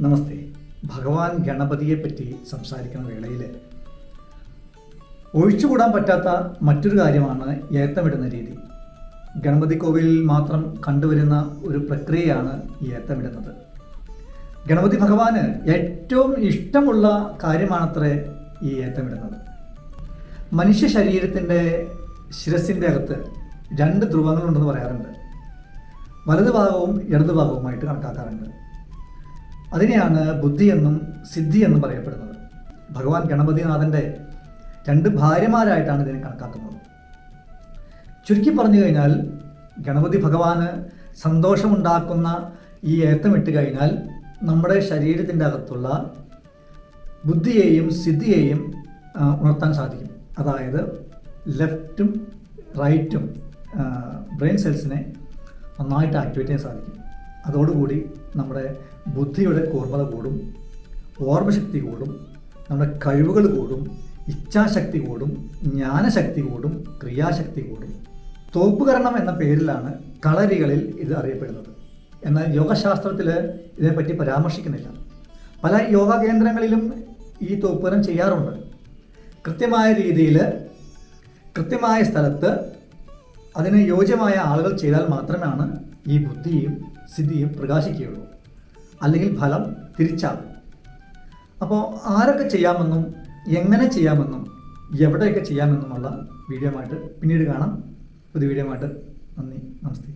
നമസ്തേ. ഭഗവാൻ ഗണപതിയെ പറ്റി സംസാരിക്കുന്ന വേളയിൽ ഒഴിച്ചുകൂടാൻ പറ്റാത്ത മറ്റൊരു കാര്യമാണ് ഏത്തമിടുന്ന രീതി. ഗണപതി കോവിലിൽ മാത്രം കണ്ടുവരുന്ന ഒരു പ്രക്രിയയാണ് ഈ ഏത്തമിടുന്നത്. ഗണപതി ഭഗവാന് ഏറ്റവും ഇഷ്ടമുള്ള കാര്യമാണത്രേ ഈ ഏത്തമിടുന്നത്. മനുഷ്യ ശരീരത്തിന്റെ ശിരസിന്റെ അകത്ത് രണ്ട് ധ്രുവങ്ങളുണ്ടെന്ന് പറയാറുണ്ട്. വലതുഭാഗവും ഇടതുഭാഗവുമായിട്ട് ഇടതു ഭാഗവുമായിട്ട് കണക്കാക്കാറുണ്ട്. അതിനെയാണ് ബുദ്ധി എന്നും സിദ്ധി എന്നും പറയപ്പെടുന്നത്. ഭഗവാൻ ഗണപതിനാഥന്റെ രണ്ട് ഭാര്യമാരായിട്ടാണ് ഇതിനെ കണക്കാക്കുന്നത്. ചുരുക്കി പറഞ്ഞു കഴിഞ്ഞാൽ ഗണപതി ഭഗവാന് സന്തോഷമുണ്ടാക്കുന്ന ഈ ഏത്തമിട്ട് കഴിഞ്ഞാൽ നമ്മുടെ ശരീരത്തിന്റെ അകത്തുള്ള ബുദ്ധിയെയും സിദ്ധിയെയും ഉണർത്താൻ സാധിക്കും. അതായത് ലെഫ്റ്റും റൈറ്റും ബ്രെയിൻ സെൽസിനെ നന്നായിട്ട് ആക്ടിവേറ്റ് ചെയ്യാൻ സാധിക്കും. അതോടുകൂടി നമ്മുടെ ബുദ്ധിയുടെ കൂർമ്മത കൂടും ഓർമ്മശക്തി കൂടും നമ്മുടെ കഴിവുകൾ കൂടും ഇച്ഛാശക്തി കൂടും ജ്ഞാനശക്തി കൂടും ക്രിയാശക്തി കൂടും. തോപ്പുകരണം എന്ന പേരിലാണ് കളരികളിൽ ഇത് അറിയപ്പെടുന്നത്. എന്നാൽ യോഗശാസ്ത്രത്തിൽ ഇതിനെപ്പറ്റി പരാമർശിക്കുന്നില്ല. പല യോഗ കേന്ദ്രങ്ങളിലും ഈ തോപ്പുകരണം ചെയ്യാറുണ്ട്. കൃത്യമായ രീതിയിൽ കൃത്യമായ സ്ഥലത്ത് അതിന് യോജ്യമായ ആളുകൾ ചെയ്താൽ മാത്രമാണ് ഈ ബുദ്ധിയും സിദ്ധിയും പ്രകാശിക്കുകയുള്ളൂ. അല്ലെങ്കിൽ ഫലം തിരിച്ചാകും. അപ്പോൾ ആരൊക്കെ ചെയ്യാമെന്നും എങ്ങനെ ചെയ്യാമെന്നും എവിടെയൊക്കെ ചെയ്യാമെന്നുമുള്ള വീഡിയോ ആയിട്ട് പിന്നീട് കാണാം. പുതിയ വീഡിയോ ആയിട്ട് നന്ദി നമസ്തേ.